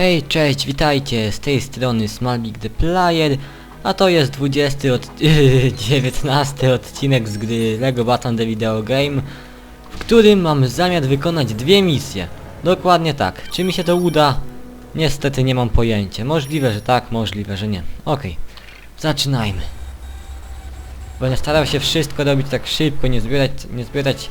Hej, cześć, witajcie, z tej strony Smalbik the Player, a to jest 20 od... 19 odcinek z gry LEGO Batman The Video Game, w którym mam zamiar wykonać dwie misje. Dokładnie tak. Czy mi się to uda? Niestety nie mam pojęcia. Możliwe, że tak, możliwe, że nie. Okej, zaczynajmy. Będę starał się wszystko robić tak szybko, nie zbierać, nie zbierać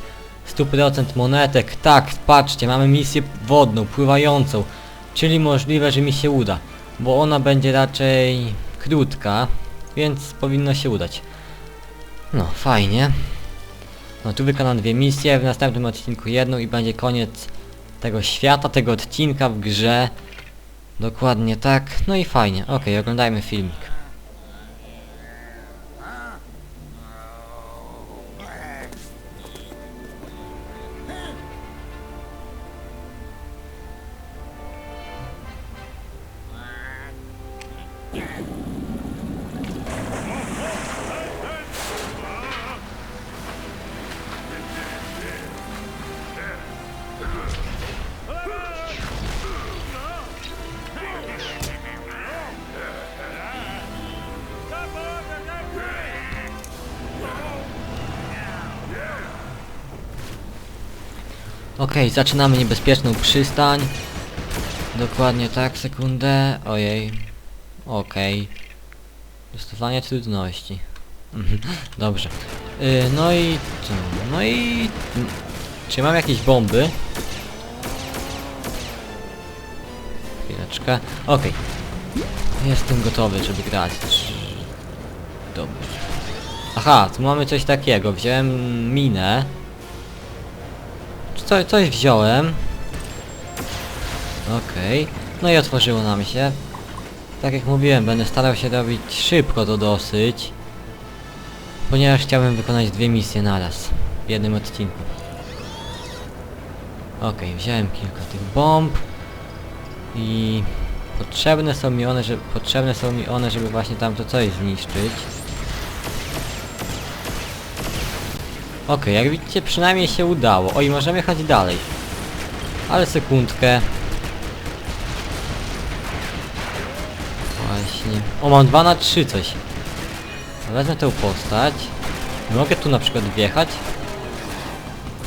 100% monetek. Tak, patrzcie, mamy misję wodną, pływającą. Czyli możliwe, że mi się uda. Bo ona będzie raczej krótka, więc powinno się udać. No, fajnie. No tu wykonam dwie misje, w następnym odcinku jedną i będzie koniec tego świata, tego odcinka w grze. Dokładnie tak. No i fajnie. Okej, oglądajmy filmik. Zaczynamy niebezpieczną przystań. Dokładnie tak, sekundę. Ojej. Okej. Dostawanie trudności. Mhm, Dobrze. Y, no i co? No i... Czy mam jakieś bomby? Chwileczkę. Okej. Jestem gotowy, żeby grać. Dobrze. Aha, tu mamy coś takiego. Wziąłem minę. Co, coś wziąłem. Okej. No i otworzyło nam się. Tak jak mówiłem, będę starał się robić szybko to dosyć. Ponieważ chciałbym wykonać dwie misje naraz. W jednym odcinku. Okej, wziąłem kilka tych bomb. I... Potrzebne są mi one, potrzebne są mi one, żeby właśnie tamto coś zniszczyć. Okej, jak widzicie przynajmniej się udało. Oj, możemy jechać dalej. Ale sekundkę. Właśnie. O, mam 2 na 3 coś. Wezmę tę postać. Mogę tu na przykład wjechać?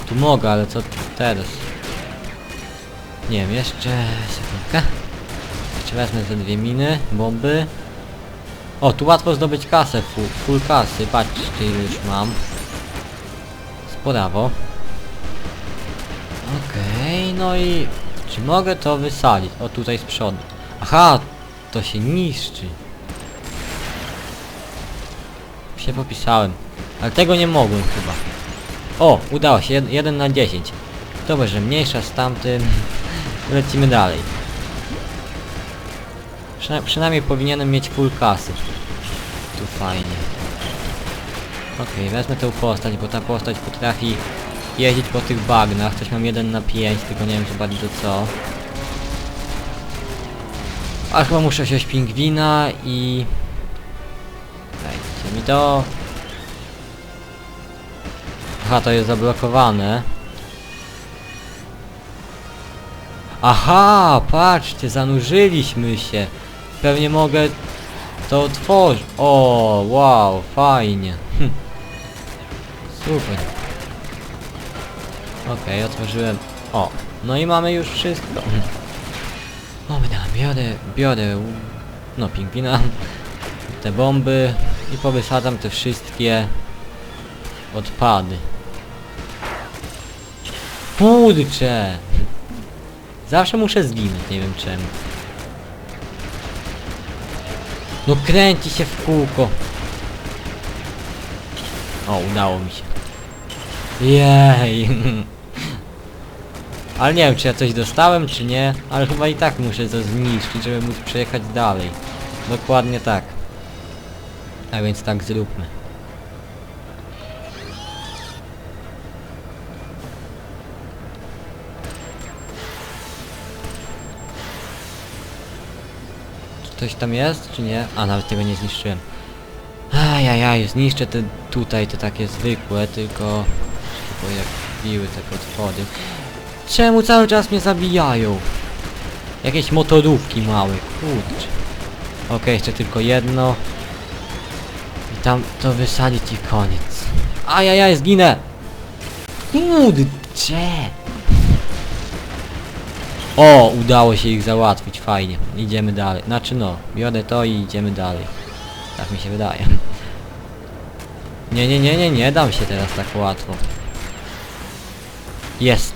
Tu mogę, ale co teraz? Nie wiem, jeszcze sekundkę. Jeszcze wezmę te dwie miny, bomby. O, tu łatwo zdobyć kasę, full, full kasy. Patrzcie, ile już mam. Sprawo. Okej, no i... Czy mogę to wysadzić? O, tutaj z przodu. Aha, to się niszczy. Się popisałem. Ale tego nie mogłem chyba. O, udało się. 1 na 10. Dobrze, że mniejsza z tamtym. Lecimy dalej. Przyna przynajmniej powinienem mieć full kasy. Tu fajnie. Okej, wezmę tę postać, bo ta postać potrafi jeździć po tych bagnach. Coś mam 1 na 5, tylko nie wiem za bardzo co. A chyba muszę wziąć pingwina i... Dajcie mi to. Aha, to jest zablokowane. Aha, patrzcie, zanurzyliśmy się. Pewnie mogę to otworzyć. O, wow, fajnie. Super. Okej, otworzyłem. O, no i mamy już wszystko. Dobra, biorę, biorę, no pingwina, te bomby i powysadzam te wszystkie odpady. Kurcze! Zawsze muszę zginąć, nie wiem czemu. No kręci się w kółko. O, udało mi się. Jej. Ale nie wiem, czy ja coś dostałem, czy nie. Ale chyba i tak muszę to zniszczyć, żeby móc przejechać dalej. Dokładnie tak. A więc tak zróbmy. Czy coś tam jest, czy nie? A, nawet tego nie zniszczyłem. Ajajaj, zniszczę te tutaj, te takie zwykłe, tylko... Biły te potwory. Czemu cały czas mnie zabijają? Jakieś motorówki małe, kurczę. Okej, jeszcze tylko jedno. I tam to wysadzić i koniec. Ajajaj, zginę! Kurczę! O, udało się ich załatwić, fajnie. Idziemy dalej. Znaczy no, biorę to i idziemy dalej. Tak mi się wydaje. Nie, nie, nie, nie, nie dam się teraz tak łatwo. Jest.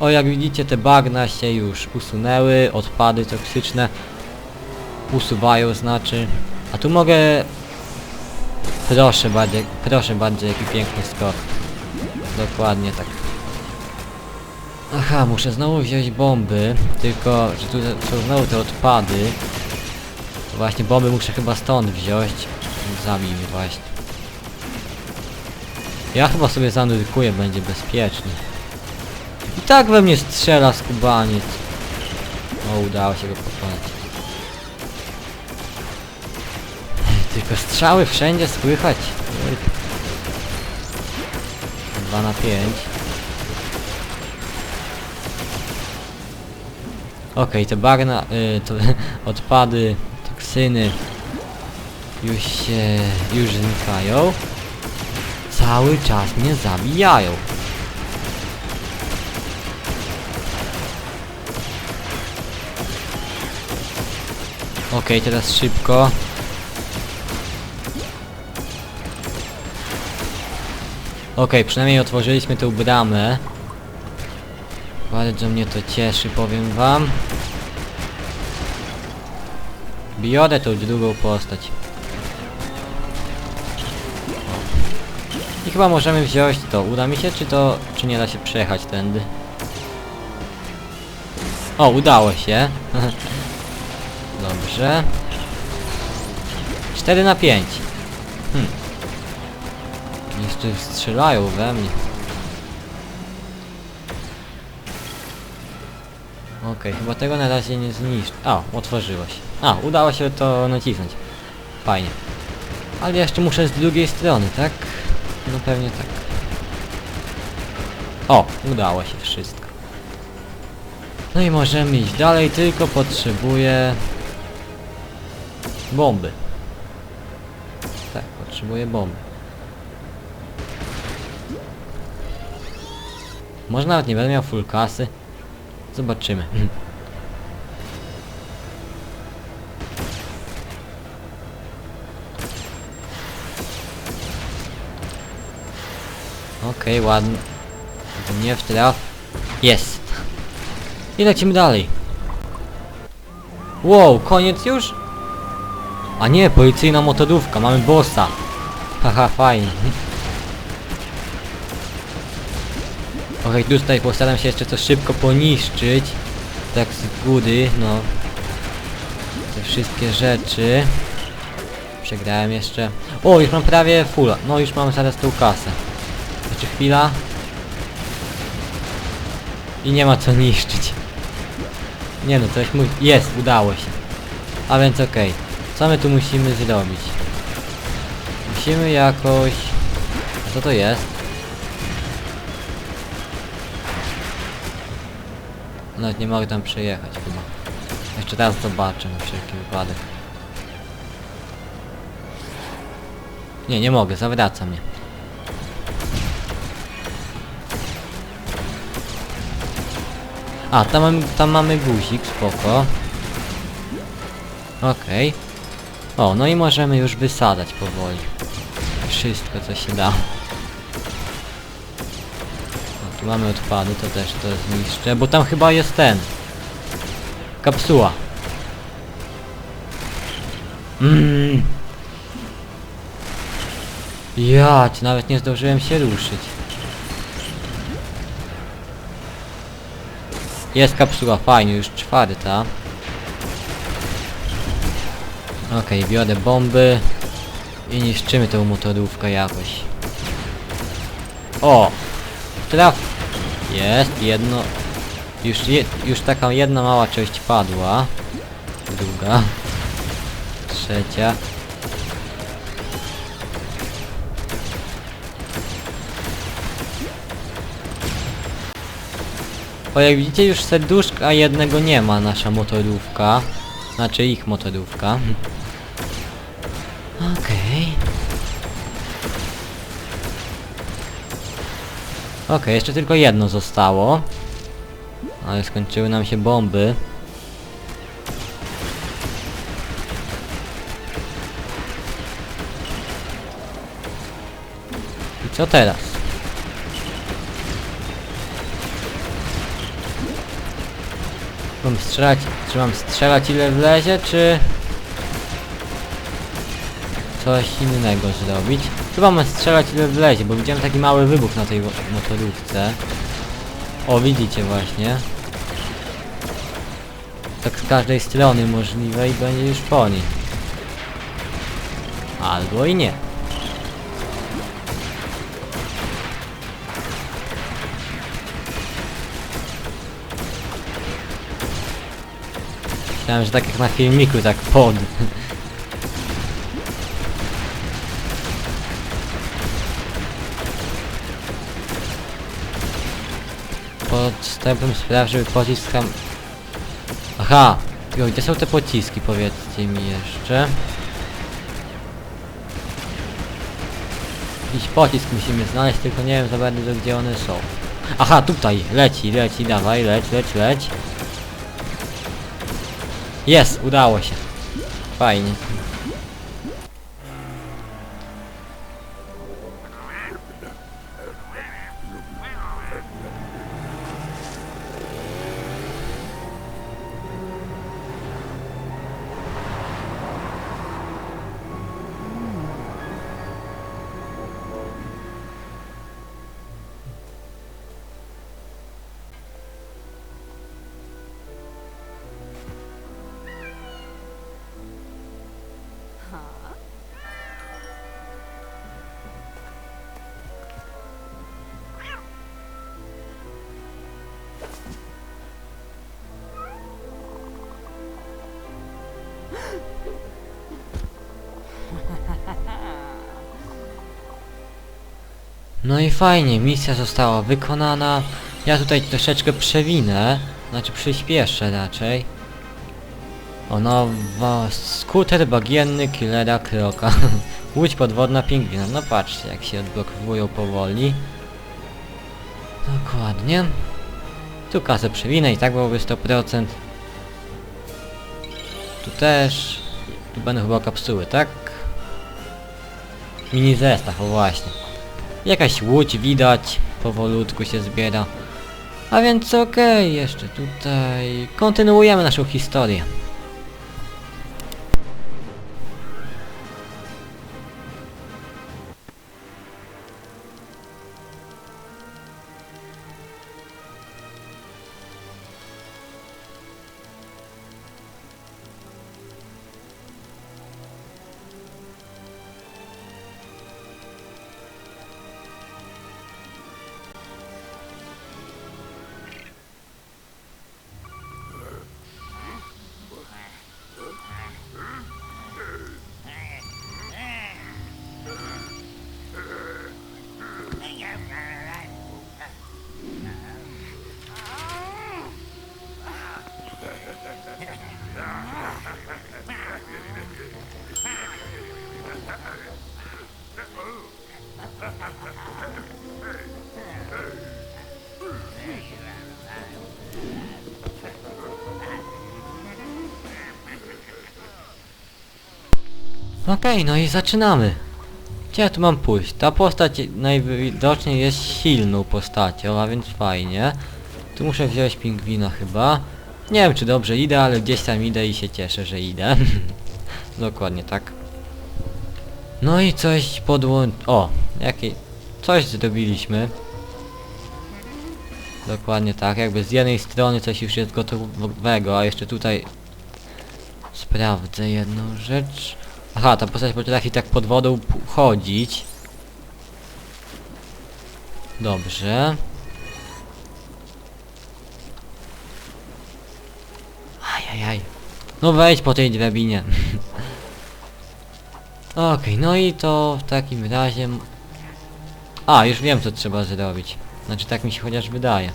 O, jak widzicie, te bagna się już usunęły, odpady toksyczne usuwają, znaczy. A tu mogę... Proszę bardzo, proszę bardzo, jaki piękny skok. Dokładnie tak. Aha, muszę znowu wziąć bomby, tylko, że tu są znowu te odpady. Właśnie bomby muszę chyba stąd wziąć. Mnie właśnie. Ja chyba sobie zanurkuję, będzie bezpiecznie. I tak we mnie strzela skubaniec. O, udało się go pokonać. Tylko strzały wszędzie słychać. Kurde. 2 na 5. Okej, te bagna, y, to odpady, toksyny już się, już znikają. Cały czas mnie zabijają. Okej, teraz szybko. Okej, przynajmniej otworzyliśmy tę bramę. Bardzo mnie to cieszy, powiem wam. Biorę tą drugą postać. I chyba możemy wziąć to. Uda mi się, czy to... czy nie da się przejechać tędy? O, udało się. Dobrze. 4 na 5. Hmm. Jeszcze strzelają we mnie. Okej, chyba tego na razie nie zniszczy. A, otworzyło się. A, udało się to nacisnąć. Fajnie. Ale jeszcze muszę z drugiej strony, tak? No pewnie tak. O, udało się wszystko. No i możemy iść dalej, tylko potrzebuję... Bomby. Tak, potrzebuję bomby. Może nawet nie będę miał full kasy. Zobaczymy. Okej, ładnie. Nie wtraf. Jest. I lecimy dalej. Wow, koniec już? A nie, policyjna motorówka, mamy bossa. Haha, fajnie. Okej, tutaj postaram się jeszcze to szybko poniszczyć. Tak z góry, no. Te wszystkie rzeczy. Przegrałem jeszcze. O, już mam prawie fulla. No już mam zaraz tą kasę. Jeszcze chwila. I nie ma co niszczyć. Nie no, coś. Jest, udało się. A więc okej. Co my tu musimy zrobić? Musimy jakoś... Co to jest? Nawet nie mogę tam przejechać chyba. Jeszcze raz zobaczę na wszelki wypadek. Nie, nie mogę, zawraca mnie. A, tam, mam, tam mamy guzik, spoko. Okej. O, no i możemy już wysadzać powoli. Wszystko, co się da. O, tu mamy odpady, to też to zniszczę, bo tam chyba jest ten. Kapsuła. Mmm. Ja, nawet nie zdążyłem się ruszyć. Jest kapsuła, fajnie, już czwarta. Okej, biorę bomby i niszczymy tę motorówkę jakoś. O! Traf! Jest, jedno... Już, je, już taka jedna mała część padła. Druga. Trzecia. O, jak widzicie już serduszka jednego nie ma nasza motorówka. Znaczy ich motorówka. Okej. Okej, jeszcze tylko jedno zostało. Ale skończyły nam się bomby. I co teraz? Mam strzelać, czy mam strzelać ile wlezie, czy... Coś innego zrobić? Chyba mam strzelać ile wlezie, bo widziałem taki mały wybuch na tej motorówce. O, widzicie właśnie. Tak z każdej strony możliwe i będzie już po niej. Albo i nie. Myślałem, że tak jak na filmiku, tak pod. Podstępem spraw, żeby pocisk tam... Aha! Tylko gdzie są te pociski, powiedzcie mi jeszcze. Jakiś pocisk musimy znaleźć, tylko nie wiem za bardzo gdzie one są. Aha, tutaj! Leci, leci, dawaj, leć, leć, leć. Jest, udało się. Fajnie. No i fajnie, misja została wykonana. Ja tutaj troszeczkę przewinę, znaczy przyspieszę raczej. O nowa skuter bagienny killera kroka. Łódź podwodna pingwina. No patrzcie jak się odblokowują powoli. Dokładnie. Tu kasę przewinę i tak byłoby 100%. Tu też. Tu będą chyba kapsuły, tak? Mini zestaw, o właśnie. Jakaś łódź widać, powolutku się zbiera. A więc okej, jeszcze tutaj kontynuujemy naszą historię. Okej, no i zaczynamy. Gdzie ja tu mam pójść? Ta postać najwidoczniej jest silną postacią, a więc fajnie. Tu muszę wziąć pingwina chyba. Nie wiem czy dobrze idę, ale gdzieś tam idę i się cieszę, że idę. Dokładnie tak. No i coś podłą... O! Jakie... Coś zrobiliśmy. Dokładnie tak, jakby z jednej strony coś już jest gotowego, a jeszcze tutaj... Sprawdzę jedną rzecz. Aha, ta postać potrafi tak pod wodą chodzić. Dobrze. Ajajaj. No wejdź po tej drabinie. Okej, no i to w takim razie... A, już wiem co trzeba zrobić. Znaczy tak mi się chociaż wydaje.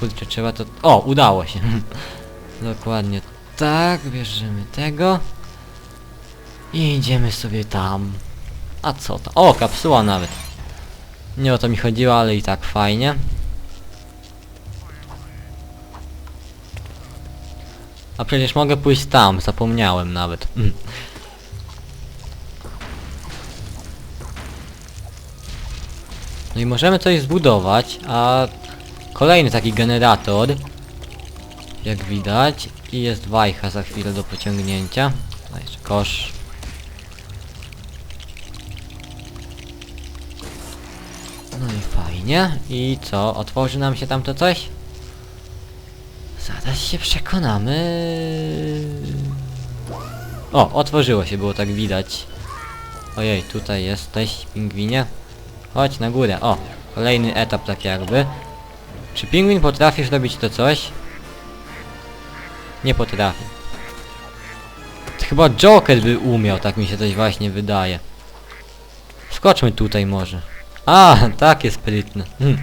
Kurczę, trzeba to... O, udało się. Dokładnie tak, bierzemy tego. I idziemy sobie tam. A co to? O, kapsuła nawet. Nie o to mi chodziło, ale i tak fajnie. A przecież mogę pójść tam, zapomniałem nawet. Mm. No i możemy coś zbudować, a kolejny taki generator, jak widać, i jest wajcha za chwilę do pociągnięcia. A jeszcze kosz. No i fajnie. I co? Otworzy nam się tam to coś? Zaraz się przekonamy. O, otworzyło się, było tak widać. Ojej, tutaj jesteś, pingwinie. Chodź na górę. O, kolejny etap tak jakby. Czy pingwin potrafisz robić to coś? Nie potrafi. Chyba Joker by umiał, tak mi się coś właśnie wydaje. Skoczmy tutaj może. A, takie sprytne. Hm.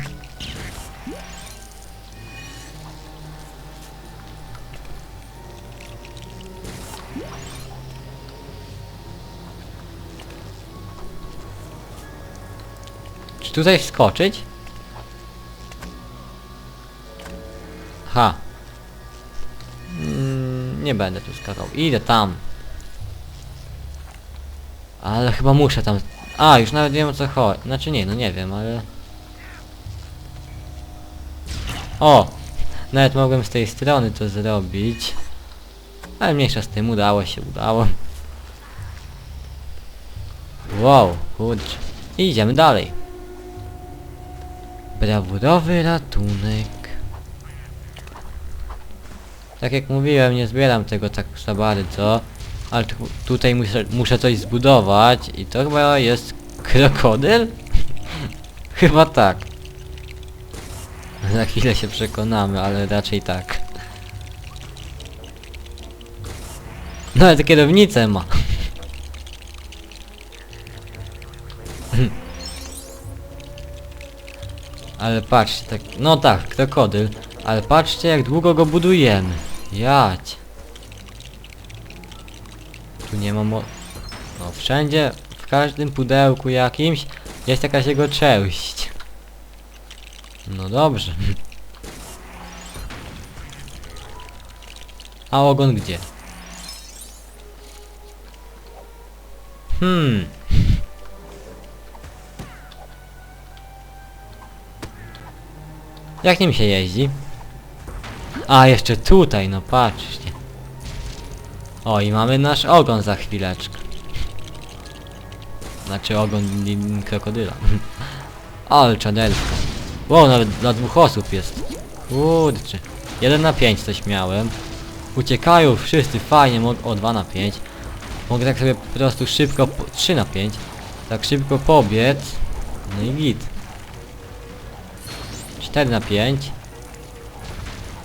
Czy tutaj wskoczyć? Ha. Mm, nie będę tu skakał. Idę tam. Ale chyba muszę tam... A, już nawet wiem o co chodzi. Znaczy nie, no nie wiem, ale... O! Nawet mogłem z tej strony to zrobić. Ale mniejsza z tym, udało się, udało. Wow, kurczę. Idziemy dalej. Brawurowy ratunek. Tak jak mówiłem, nie zbieram tego tak za bardzo. Ale tu, tutaj muszę, muszę coś zbudować i to chyba jest krokodyl? chyba tak. Za chwilę się przekonamy, ale raczej tak. Nawet kierownicę ma. Ale patrzcie, tak, no tak, krokodyl. Ale patrzcie jak długo go budujemy. Jać. Tu nie ma mo... No wszędzie, w każdym pudełku jakimś jest jakaś jego część. No dobrze. A ogon gdzie? Hmm. Jak nim się jeździ? A, jeszcze tutaj, no patrzcie. O, i mamy nasz ogon za chwileczkę. Znaczy ogon krokodyla. Ale czadelska. Wow, nawet dla dwóch osób jest. Kurczę. 1 na 5 coś miałem. Uciekają wszyscy, fajnie. O, 2 na 5. Mogę tak sobie po prostu szybko... Po... 3 na 5. Tak szybko pobiec. No i git. 4 na 5.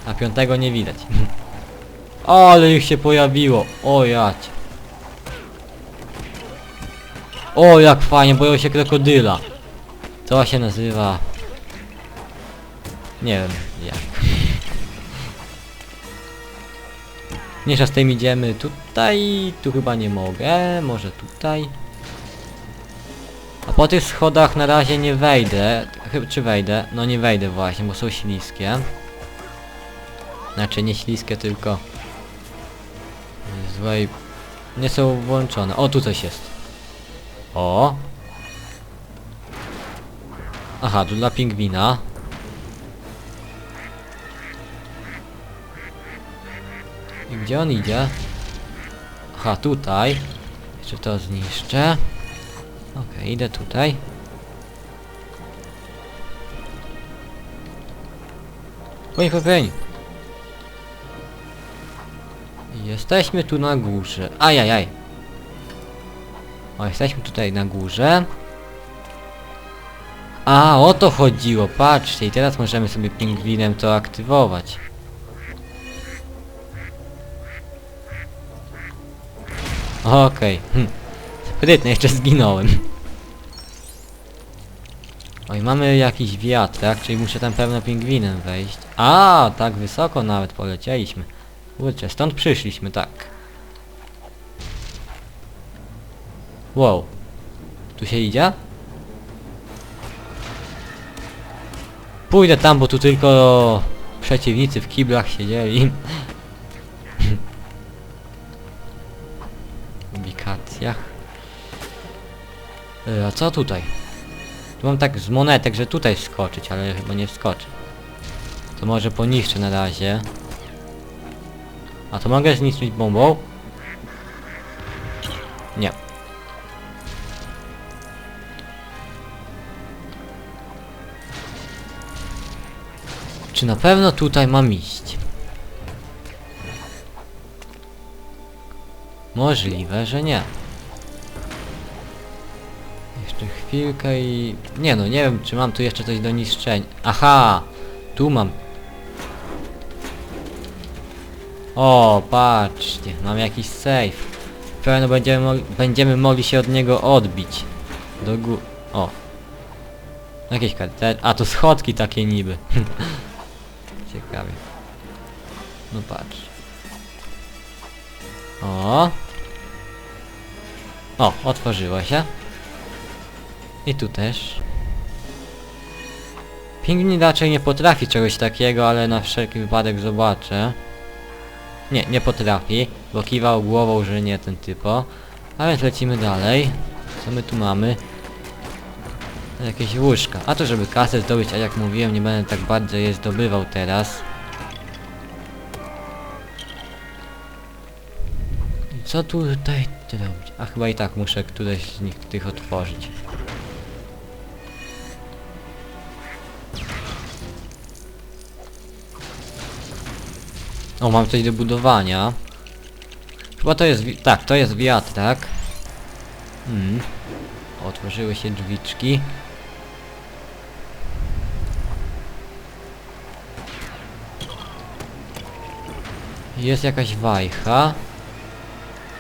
A piątego nie widać. Ale ich się pojawiło. O jać. O jak fajnie, boją się krokodyla. To się nazywa... Nie wiem jak. Mniejsza z tym idziemy tutaj, tu chyba nie mogę, może tutaj. A po tych schodach na razie nie wejdę, chyba czy wejdę? No nie wejdę właśnie, bo są śliskie. Znaczy nie śliskie, tylko złej... Nie są włączone. O, tu coś jest. O! Aha, tu dla pingwina. I gdzie on idzie? Aha, tutaj. Jeszcze to zniszczę. Okej, idę tutaj. Płyń, płyń. Jesteśmy tu na górze. Ajajaj. O, jesteśmy tutaj na górze. A, o to chodziło, patrzcie. I teraz możemy sobie pingwinem to aktywować. Okej. Hm. Sprytnie, jeszcze zginąłem. Oj, mamy jakiś wiatrak, czyli muszę tam pewno pingwinem wejść. A, tak wysoko nawet polecieliśmy. Kurczę, stąd przyszliśmy, tak. Wow. Tu się idzie? Pójdę tam, bo tu tylko przeciwnicy w kiblach siedzieli. W ubikacjach. E, A co tutaj? Tu mam tak z monetek, że tutaj wskoczyć, ale chyba nie wskoczę. To może poniszczę na razie. A to mogę zniszczyć bombą? Nie. Czy na pewno tutaj mam iść? Możliwe, że nie. Jeszcze chwilkę i... Nie no, nie wiem czy mam tu jeszcze coś do niszczenia. Aha! Tu mam. O, patrzcie, mam jakiś safe. Pewno będziemy, mo będziemy mogli się od niego odbić. Do gó... O. Jakieś. A, to schodki takie niby. Ciekawie. No patrz. O. O, otworzyło się. I tu też. Pingwin raczej nie potrafi czegoś takiego, ale na wszelki wypadek zobaczę. Nie, nie potrafi, bo kiwał głową, że nie ten typo. A więc lecimy dalej. Co my tu mamy? Jakieś łóżka. A to żeby kasę zdobyć, a jak mówiłem, nie będę tak bardzo je zdobywał teraz. Co tutaj robić? A chyba i tak muszę któreś z nich tych otworzyć. O, mam coś do budowania. Chyba to jest... Tak, to jest wiatrak. Hmm. Otworzyły się drzwiczki. Jest jakaś wajcha.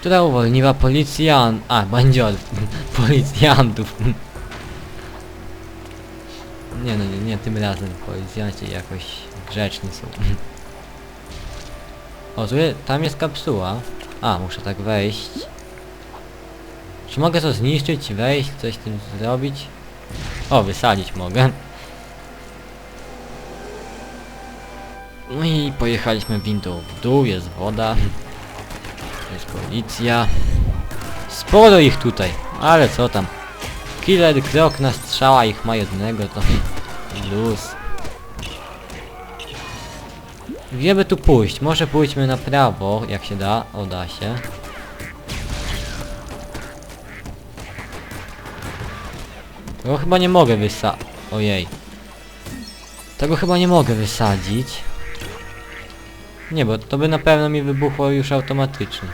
Która uwolniła policjan... A, bandzior. Policjantów. Nie no, nie, nie tym razem. Policjanci jakoś grzeczni są. O, tu tam jest kapsuła. A, muszę tak wejść. Czy mogę to zniszczyć, wejść, coś z tym zrobić? O, wysadzić mogę. No i pojechaliśmy windą w dół, jest woda. Jest policja. Sporo ich tutaj, ale co tam. Killer krok na strzała ich ma jednego, to luz. Gdzie by tu pójść? Może pójdźmy na prawo, jak się da. O, da się. Tego chyba nie mogę wysa... Ojej. Tego chyba nie mogę wysadzić. Nie, bo to by na pewno mi wybuchło już automatycznie.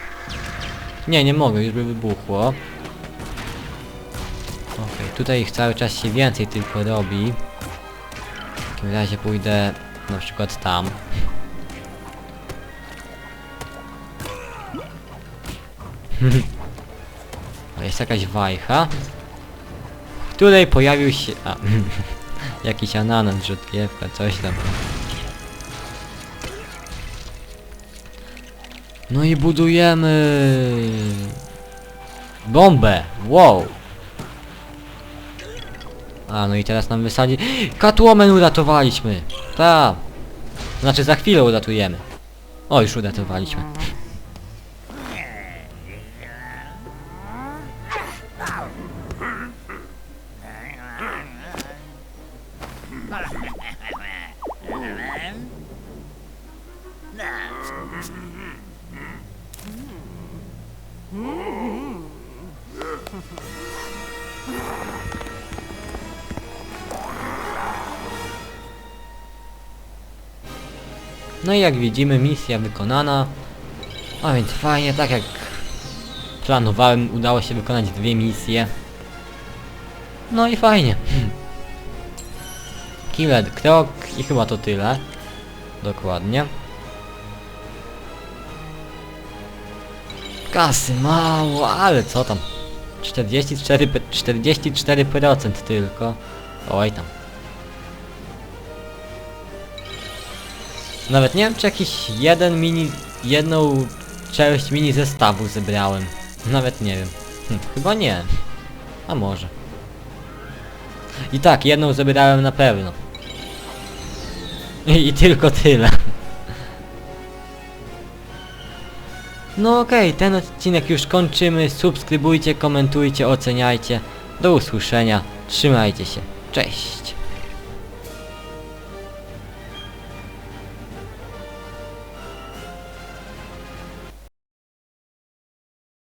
Nie, nie mogę, już by wybuchło. Okej, tutaj ich cały czas się więcej tylko robi. W takim razie pójdę na przykład tam. Jest jakaś wajcha, w której pojawił się... A, jakiś ananas, rzutkiewka, coś tam. No i budujemy... Bombę! Wow! A, no i teraz nam wysadzi... Catwoman uratowaliśmy! Ta. Znaczy za chwilę uratujemy. O, już uratowaliśmy. Jak widzimy misja wykonana. A więc fajnie, tak jak planowałem, udało się wykonać dwie misje. No i fajnie. Killer krok i chyba to tyle. Dokładnie. Kasy mało, ale co tam? 44, pe- 44% tylko. Oj tam. Nawet nie wiem czy jakiś jeden mini... jedną część mini zestawu zebrałem. Nawet nie wiem. Hm, chyba nie. A może. I tak, jedną zebrałem na pewno. I, i tylko tyle. No okej, ten odcinek już kończymy. Subskrybujcie, komentujcie, oceniajcie. Do usłyszenia. Trzymajcie się. Cześć.